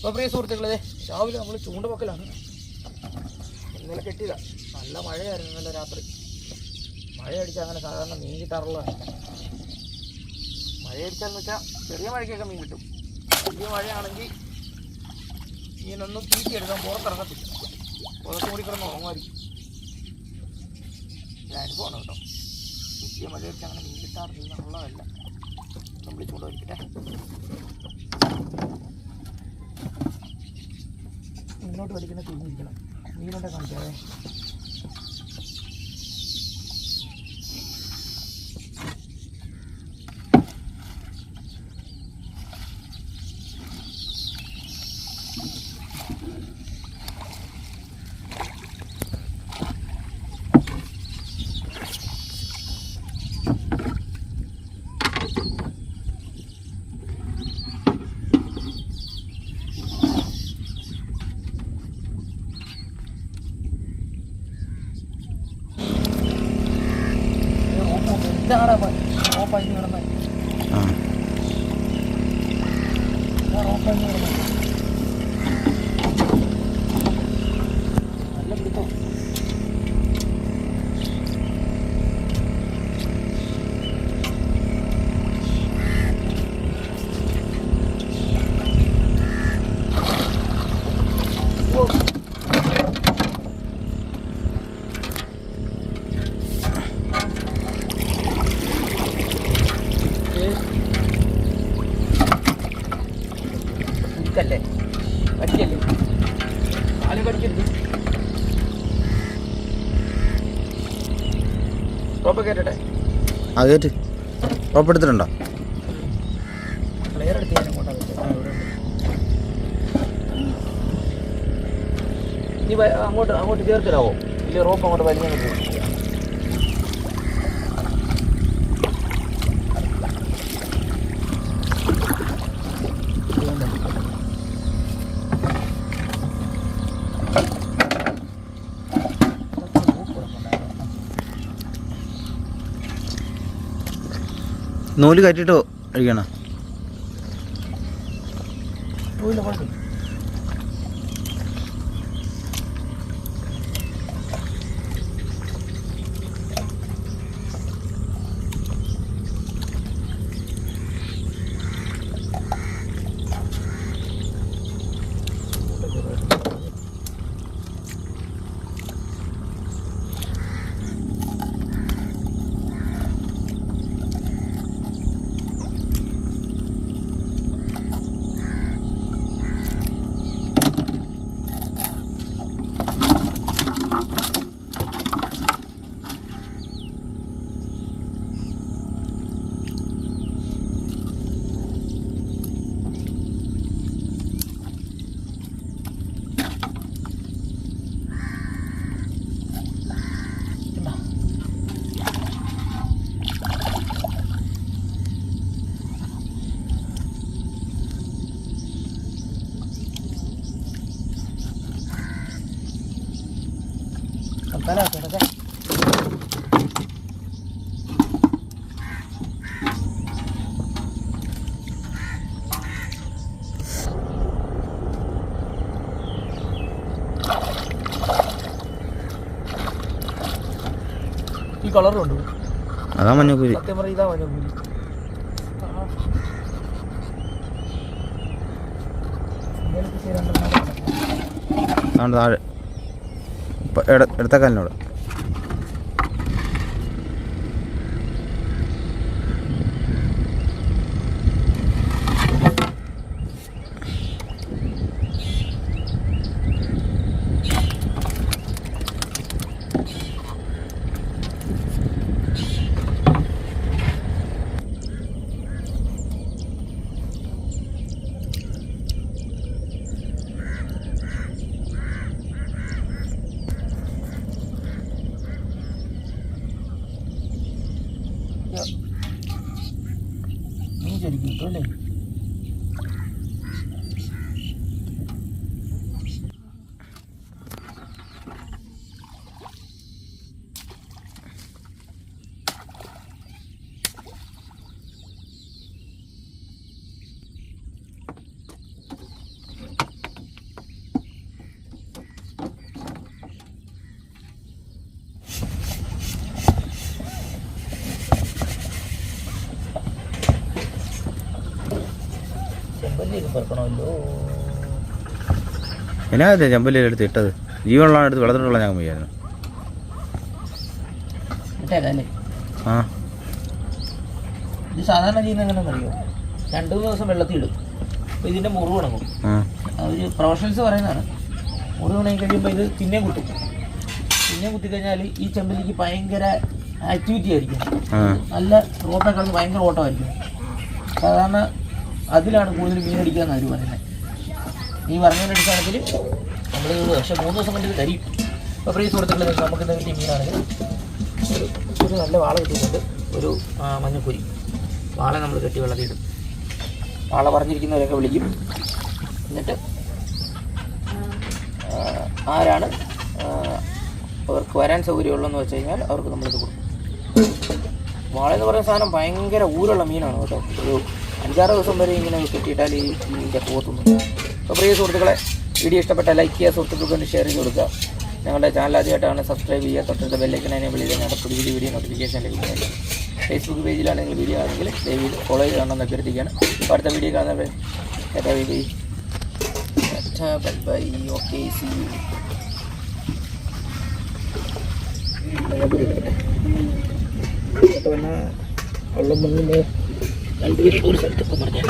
അപ്പോൾ പ്രിയ സുഹൃത്തുക്കളെ രാവിലെ നമ്മൾ ചൂണ്ട പൊക്കലാണ് ഇന്നലെ കെട്ടിയതാ. നല്ല മഴയായിരുന്നു ഇന്നലെ രാത്രി. മഴ അടിച്ചാൽ അങ്ങനെ സാധാരണ മീൻ കിട്ടാറുള്ളതാണ്. മഴ അടിച്ചാന്ന് വെച്ചാൽ ചെറിയ മഴയ്ക്കൊക്കെ മീൻ കിട്ടും. വലിയ മഴയാണെങ്കിൽ മീനൊന്നും തീറ്റി എടുക്കാൻ പുറത്തിറങ്ങത്തില്ല. പുറത്ത് കൂടി കിടന്ന് ഉറങ്ങുമായിരിക്കും. അനുഭവമാണ് കേട്ടോ. വലിയ മഴ അടിച്ചാൽ അങ്ങനെ മീൻ കിട്ടാറില്ല എന്നുള്ളതല്ല. നമ്മൾ ചൂണ്ട വയ്ക്കട്ടെ മുന്നോട്ട് വലിക്കുന്ന തിരിഞ്ഞിരിക്കണം മീനോട്ടെ കാണിക്കാതെ ഇതാണ് ഓപ്പായി കിടന്നത് ഓപ്പായി കിടന്നത് കുരുക്കല്ലേ കടിക്കല്ലേ കാൽ കടിക്കരുത് ടോപ്പ് കേട്ടെ ആ കയറ്റ് ഉറപ്പെടുത്തിട്ടുണ്ടോ പ്ലെയർ എടുത്ത് ഞാൻ അങ്ങോട്ടാ. നീ അങ്ങോട്ട് അങ്ങോട്ട് ചേർത്തിടാവോ ഇല്ല റോപ്പ് അങ്ങോട്ട് വലിഞ്ഞു പോകും നൂൽ കയറ്റിട്ട് കഴിക്കണം ഈ കളറുണ്ട് അതാ മഞ്ഞപ്പൂരി സത്യം പറയും ഇതാ മഞ്ഞപ്പൂരി താഴെ. ഇപ്പം Ini jadi gitu nih. എന്നാ ചെമ്പല്ലി എടുത്ത് ഇട്ടത്? ജീവനുള്ള എടുത്ത് വെള്ളത്തിലുള്ള ഞാൻ വയ്യായിരുന്നു ഇട്ടേക്കല്ലേ ആ. ഇത് സാധാരണ ചെയ്യുന്ന എങ്ങനെയാണെന്ന് അറിയോ രണ്ടു മൂന്ന് ദിവസം വെള്ളത്തിൽ ഇടും. അപ്പോൾ ഇതിന്റെ മുറിവ് ഉണങ്ങും. ആ. അവർ പ്രൊഫഷണൽസ് പറയുന്നതാണ്. മുറിവ് ഉണങ്ങി കഴിയുമ്പോൾ ഇത് പിന്നെ കുത്തും. പിന്നെ കുത്തിക്കഴിഞ്ഞാൽ ഈ ചെമ്പല്ലിക്ക് ഭയങ്കര ആക്ടിവിറ്റി ആയിരിക്കും. നല്ല റോട്ടൊക്കെ ഭയങ്കര ഓട്ടമായിരിക്കും. സാധാരണ അതിലാണ് കൂടുതൽ മീൻ അടിക്കാന്ന് അവർ പറയുന്നത് ഈ പറഞ്ഞതിന്റെ അടിസ്ഥാനത്തിൽ നമ്മൾ പക്ഷേ മൂന്ന് ദിവസം കൊണ്ട് ഇത് കരിയും. അപ്പോൾ പ്രിയ സുഹൃത്തുക്കളെ നമുക്ക് ഇന്ന് കിട്ടിയ മീനാണെങ്കിൽ ഒരു ഒരു നല്ല വാള കിട്ടിയിട്ടുണ്ട്. ഒരു മഞ്ഞക്കുരി വാള നമ്മൾ കെട്ടി വെള്ളത്തിയിടും വാള പറഞ്ഞിരിക്കുന്നവരൊക്കെ വിളിക്കും. എന്നിട്ട് ആരാണ് അവർക്ക് വരാൻ സൗകര്യമുള്ളതെന്ന് വെച്ച് കഴിഞ്ഞാൽ അവർക്ക് നമ്മളിത് കൊടുക്കും. വാള എന്ന് പറയുന്ന സാധനം ഭയങ്കര ഊരുള്ള മീനാണ് കേട്ടോ. ഒരു അഞ്ചാറ് ദിവസം വരെ ഇങ്ങനെ കിട്ടിയിട്ടാൽ ഈ ഇതിന്റെ പോകത്തുന്നു അപ്പോൾ പ്രിയ സുഹൃത്തുക്കളെ വീഡിയോ ഇഷ്ടപ്പെട്ട ലൈക്ക് ചെയ്യുക സുഹൃത്തുക്കൾക്ക് വേണ്ടി ഷെയർ ചെയ്ത് കൊടുക്കുക ഞങ്ങളുടെ ചാനൽ ആദ്യമായിട്ടാണ് സബ്സ്ക്രൈബ് ചെയ്യുക തൊട്ടടുത്ത ബെല്ലൈക്കൻ എനേബിൾ ഞങ്ങളുടെ പുതിയ പുതിയ വീഡിയോ നോട്ടിഫിക്കേഷൻ ലഭിക്കുന്നതായിരിക്കും ഫേസ്ബുക്ക് പേജിലാണെങ്കിൽ വീഡിയോ ആണെങ്കിൽ ദയവ് ഫോളോ ചെയ്യണമെന്ന് അഭ്യർത്ഥിക്കുകയാണ് അപ്പോൾ അടുത്ത വീഡിയോ കാണാൻ ബൈ ബൈ ഉള്ള മുന്നിൽ രണ്ടുപേരും ഒരു സ്ഥലത്ത് ഇപ്പം പറഞ്ഞാൽ